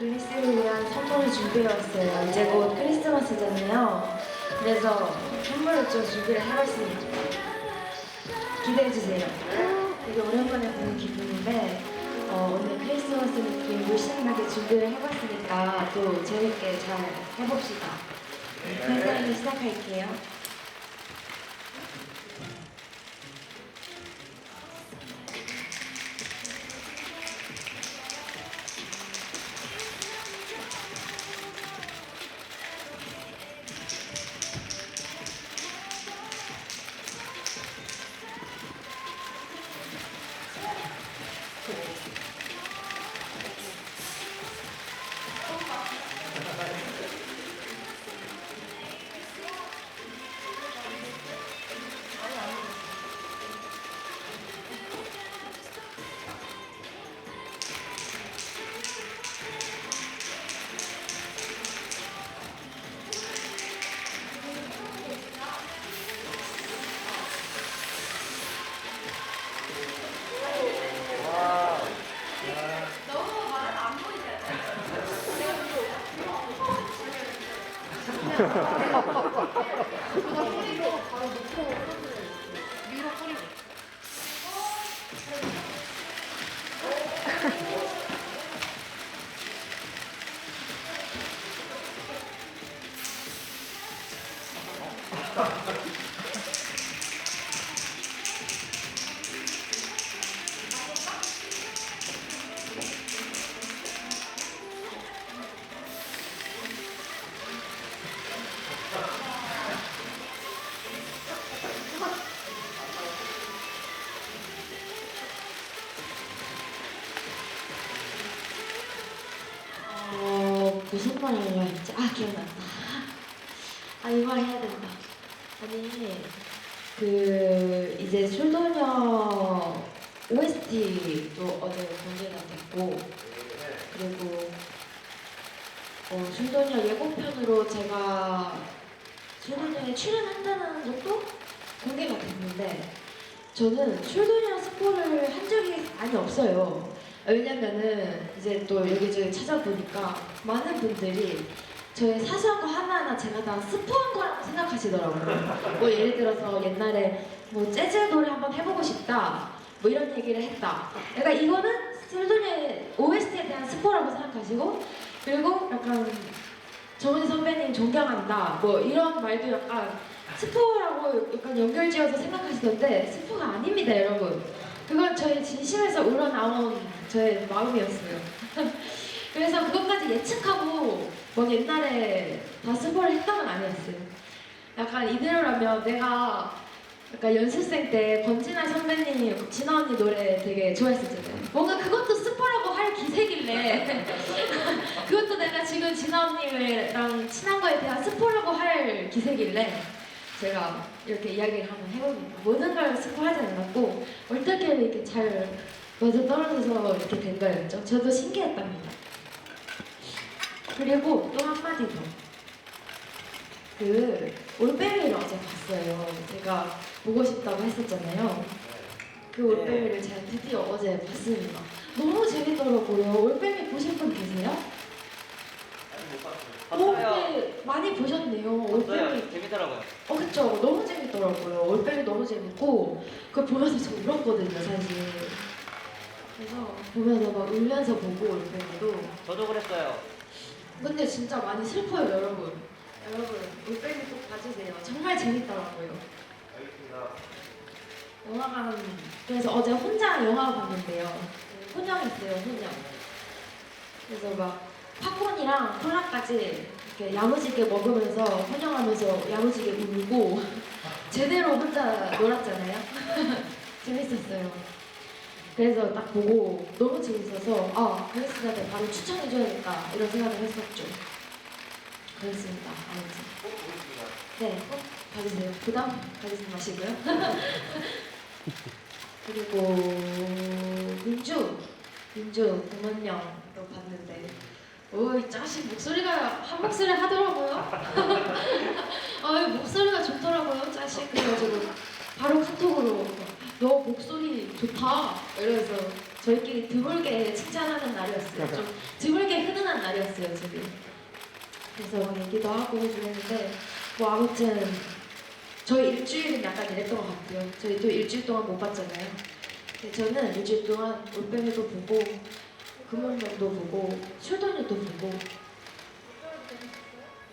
위한 선물을 준비해왔어요. 이제 곧 크리스마스잖아요. 그래서 선물을 좀 준비를 해봤습니다. 기대해주세요. 되게 오랜만에 보는 기분인데 어, 오늘 크리스마스 느낌 물씬하게 준비를 해봤으니까 또 재밌게 잘 해봅시다. 네, 팬사인을 시작할게요. 어, 무슨 말 하려고 했지? 아, 기억났다. 아, 이말 해야 된다. 아니, 그, 이제 술도녀 OST도 어제 공개가 됐고, 그리고, 어, 술도녀 예고편으로 제가 술도녀에 출연한다는 것도 공개가 됐는데, 저는 술도녀 스포를 한 적이 많이 없어요. 왜냐면은 이제 또 여기저기 찾아보니까 많은 분들이 저의 사소한 거 하나하나 제가 다 스포한 거라고 생각하시더라고요. 뭐 예를 들어서 옛날에 뭐 재즈 노래 한번 해보고 싶다. 뭐 이런 얘기를 했다. 그러니까 이거는 술도녀의 OST에 대한 스포라고 생각하시고 그리고 약간 정은희 선배님 존경한다. 뭐 이런 말도 약간 스포라고 약간 연결지어서 생각하시던데 스포가 아닙니다, 여러분. 그건 저의 진심에서 우러나온 저의 마음이었어요. 그래서 그것까지 예측하고 뭐 옛날에 다 스포를 했던 건 아니었어요. 약간 이대로라면 내가 약간 연습생 때 권진아 선배님, 진아 언니 노래 되게 좋아했었잖아요. 뭔가 그것도 스포라고 할 기세길래 그것도 내가 지금 진아 언니랑 친한 거에 대한 스포라고 할 기세길래 제가 이렇게 이야기를 한번 해봅니다. 모든 걸 스포하지 않았고 어떻게 이렇게 잘 맞아 떨어져서 이렇게 된 거였죠. 저도 신기했답니다. 그리고 또 한마디 더. 그 올빼미를 어제 봤어요. 제가 보고 싶다고 했었잖아요. 그 올빼미를 제가 드디어 어제 봤습니다. 너무 재밌더라고요. 올빼미 보신 분 계세요? 오, 봤어요. 네, 많이 보셨네요. 올빼미. 봤어요. 재밌더라고요. 어, 그쵸. 너무 재밌더라고요. 올빼미 너무 재밌고, 그걸 보면서 저 울었거든요, 사실. 그래서 보면서 막 울면서 보고, 올빼미도. 저도 그랬어요. 근데 진짜 많이 슬퍼요, 여러분. 여러분, 올빼미 꼭 봐주세요. 정말 재밌더라고요. 알겠습니다. 영화관, 그래서 어제 혼자 영화 봤는데요. 혼영했어요, 혼영. 그래서 막 팝콘이랑 콜라까지 이렇게 야무지게 먹으면서 혼영하면서 야무지게 울고 제대로 혼자 놀았잖아요. 재밌었어요. 그래서 딱 보고 너무 재밌어서 아 그레스한테 바로 추천해줘야겠다 이런 생각을 했었죠. 그렇습니다. 아무튼. 네, 꼭 봐주세요. 부담 가지지 마시고요. 그리고 민주, 민주 공원령도 봤는데 오이 자식 목소리가 한 목소리 하더라고요. 아 목소리가 좋더라고요, 자식. 그래가지고 바로 카톡으로 너 목소리 좋다. 이러면서 저희끼리 드물게 칭찬하는 날이었어요. 좀 드물게 훈훈한 날이었어요. 집이. 그래서 막 얘기도 하고 그랬는데 뭐 아무튼 저희 일주일은 약간 이랬던 것 같아요. 저희 또 일주일 동안 못 봤잖아요. 근데 저는 일주일 동안 올빼미도 보고 금연경도 보고 슈더뉴도 보고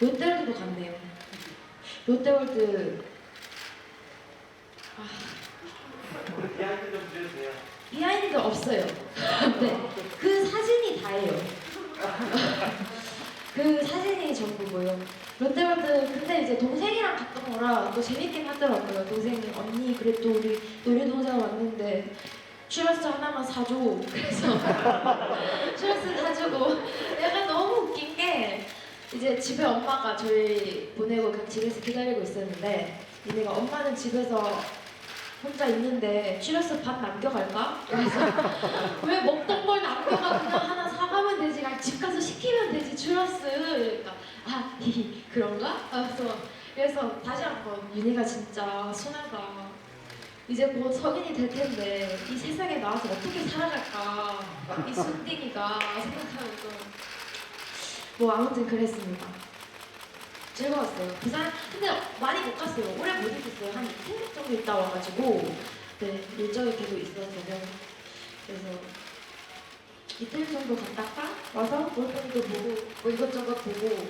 롯데월드도 갔네요. 롯데월드 우 리 비하인드 좀 주세요. 비하인드 없어요. 네, 그 사진이 다예요. 그 사진이 전부고요. 롯데월드 근데 이제 동생이랑 갔던 거라 또 재밌긴 하더라고요. 동생이 언니 그래도 우리 놀이동산 왔는데 추러스 하나만 사줘. 그래서 추러스 사주고 약간 너무 웃긴 게 이제 집에 엄마가 저희 보내고 그냥 집에서 기다리고 있었는데 얘네가 엄마는 집에서 혼자 있는데 추러스 밥 남겨갈까? 그래서 왜 먹던 걸 남겨가 그냥 하나 사가면 되지 집 가서 시키면 되지 추러스 그러니까 아 그런가? 그래서 그래서 다시 한번 윤희가 진짜 순하다 이제 곧 성인이 될 텐데 이 세상에 나와서 어떻게 살아갈까? 이 순딩이가 생각하면서. 뭐 아무튼 그랬습니다 즐거웠어요. 부산? 근데 많이 못 갔어요. 오래 못 있었어요. 한 이틀 정도 있다 와가지고. 네 일정이 계속 있어서 그래서 이틀 정도 갔다가 와서 볼펜도 보고 뭐 이것저것 보고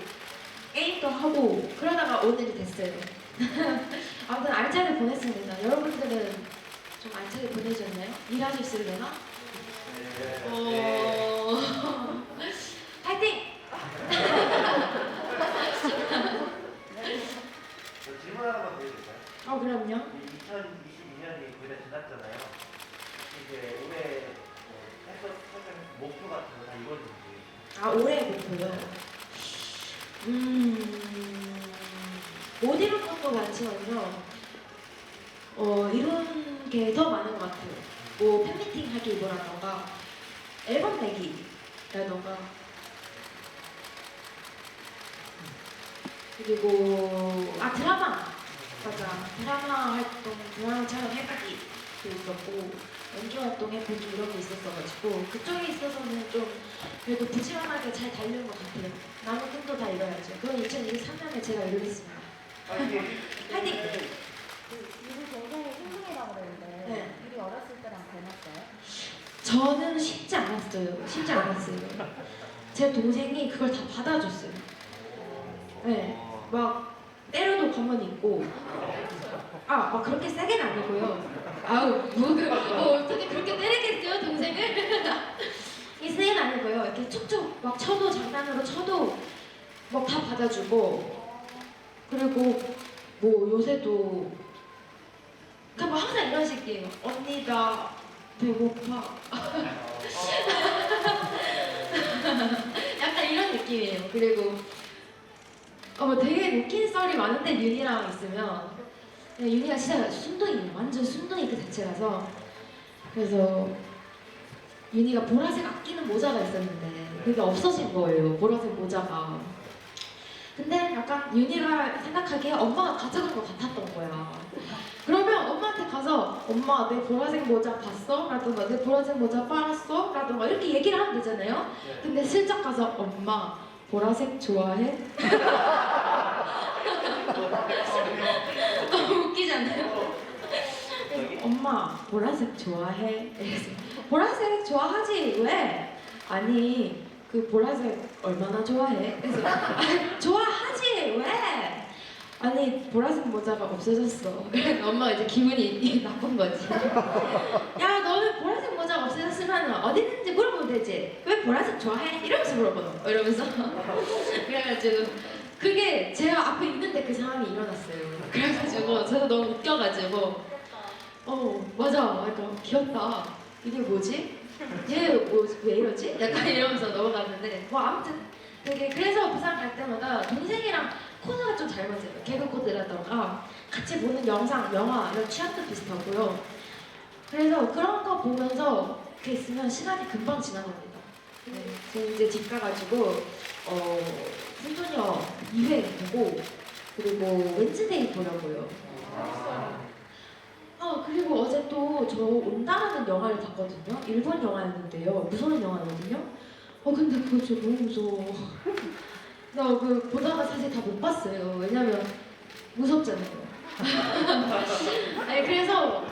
게임도 하고 그러다가 오늘이 됐어요. 아무튼 알차게 보냈습니다. 여러분들은 좀 알차게 보내셨나요? 일하셨을려나? 네. 어... 파이팅! 저 질문 하나만 드려도 될까요? 어 그럼요 2022년이 거의 다 지났잖아요. 이제 올해 뭐 해서 설정 목표 같은 거다 이루어진지. 아 올해 목표요. 음, 못 이룬 것도 많지만요. 어 이룬 게더 많은 것 같아요. 뭐 팬미팅 하기보다던가 앨범 내기라던가 그리고 아 드라마 맞아 드라마 활동 드라마 촬영 해가기도 있었고 연기 활동 해보기 이런 게 있었어가지고 그쪽에 있어서는 좀 그래도 부지런하게 잘 달려온 것 같아요. 남은 꿈도 다 이뤄야죠. 그건 2023년에 제가 이루겠습니다. 파이팅! 파이팅! 그 우리 동생이 흰둥이라고 그러는데 네. 우리 어렸을 때랑 닮았어요? 저는 쉽지 않았어요. 쉽지 않았어요. 제 동생이 그걸 다 받아줬어요. 네. 막 때려도 가만히 있고 아, 막 그렇게 세게는 아니고요. 아우, 뭐, 그, 뭐 어떻게 그렇게 때리겠어요, 동생을? 이 세게는 아니고요. 이렇게 툭툭 막 쳐도 장난으로 쳐도 막 다 받아주고 그리고 뭐 요새도 그냥 뭐 항상 이런 식이에요. 언니 나 배고파. 약간 이런 느낌이에요. 그리고 어, 뭐 되게 웃긴 썰이 많은데 윤이랑 있으면 그냥 윤이가 진짜 순둥이에요. 완전 순둥이 그 자체라서 그래서 윤이가 보라색 아끼는 모자가 있었는데 그게 없어진 거예요. 보라색 모자가. 근데 약간 윤이가 생각하기에 엄마가 가져간 것 같았던 거야. 그러면 엄마한테 가서 엄마 내 보라색 모자 봤어? 라든가 내 보라색 모자 빨았어? 라든가 이렇게 얘기를 하면 되잖아요. 근데 슬쩍 가서 엄마 보라색 좋아해? 너무 웃기잖아요. 그래서 엄마 보라색 좋아해? 이래서 보라색 좋아하지 왜? 아니 그 보라색 얼마나 좋아해? 그래서 "좋아하지 왜? 아니 보라색 모자가 없어졌어. 그래서 엄마가 이제 기분이 나쁜 거지. 야 너는 보라색 모자가 없어졌으면 어디 있는지 되지. 왜 보라색 좋아해? 이러면서 물어보는 거. 이러면서 그래가지고 그게 제가 앞에 있는데 그 상황이 일어났어요. 그래가지고 저도 너무 웃겨가지고 어 맞아 약간 귀엽다. 이게 뭐지? 얘뭐왜 이러지? 약간 이러면서 넘어갔는데 뭐 아무튼 되게 그래서 부산 갈 때마다 동생이랑 코드가 좀 잘 맞아요. 개그 코드라던가 같이 보는 영상, 영화 이런 취향도 비슷하고요. 그래서 그런 거 보면서 이렇게 있으면 시간이 금방 지나갑니다. 네, 저는 이제 집 가가지고 어 순소녀 2회 보고 그리고 웬즈데이 보려고요. 아 그리고 어제 또 저 온다라는 영화를 봤거든요. 일본 영화였는데요. 무서운 영화거든요. 어 근데 그거 진짜 너무 무서워. 나그 보다가 사실 다 못 봤어요. 왜냐면 무섭잖아요. 아니 그래서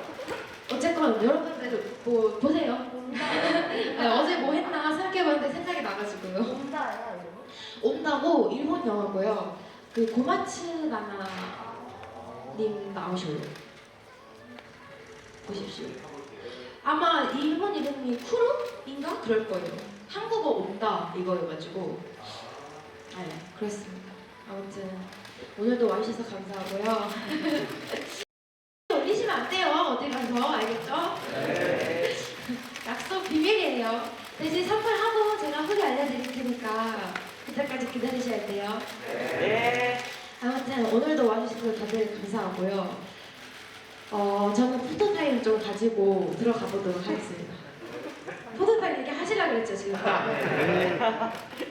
어쨌건 여러분들도 뭐 보세요. 아니, 어제 뭐 했나 생각해봤는데 생각이 나가지고요. 온다야 이거. 온다고 일본 영화고요. 그 고마츠 나나님 나오셔요. 보십시오. 아마 일본 이름이 쿠루인가 그럴 거예요. 한국어 온다 이거여가지고. 아, 네, 그렇습니다. 아무튼 오늘도 와주셔서 감사하고요. 어디 가서 알겠죠? 약속 비밀이에요. 대신 선물하고 제가 후기 알려드릴 테니까 그때까지 기다리셔야 돼요. 네. 아무튼 오늘도 와주셔서 다들 감사하고요. 어, 저는 포토타임 좀 가지고 들어가 보도록 하겠습니다. 포토타임 이렇게 하시라고 그랬죠, 지금. 지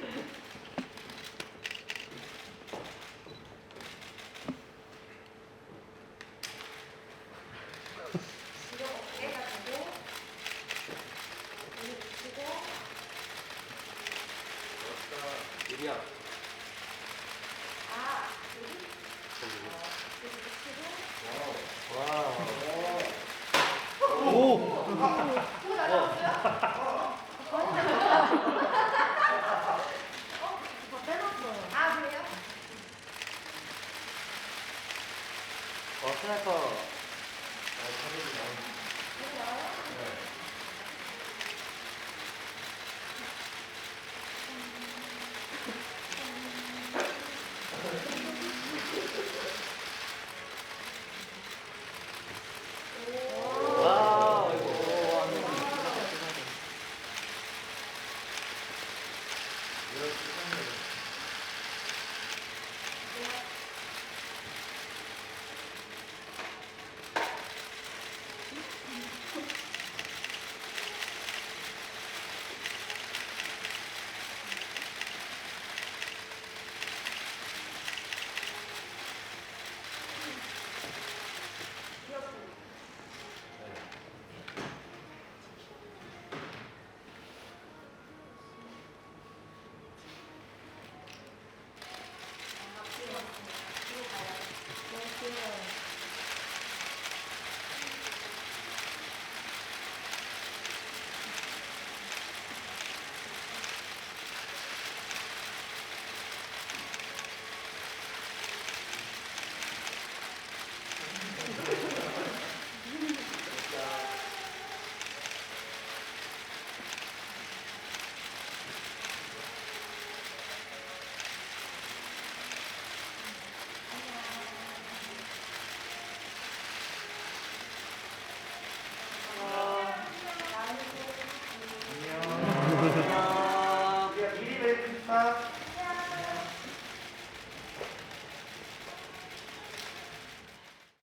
어, 스나이퍼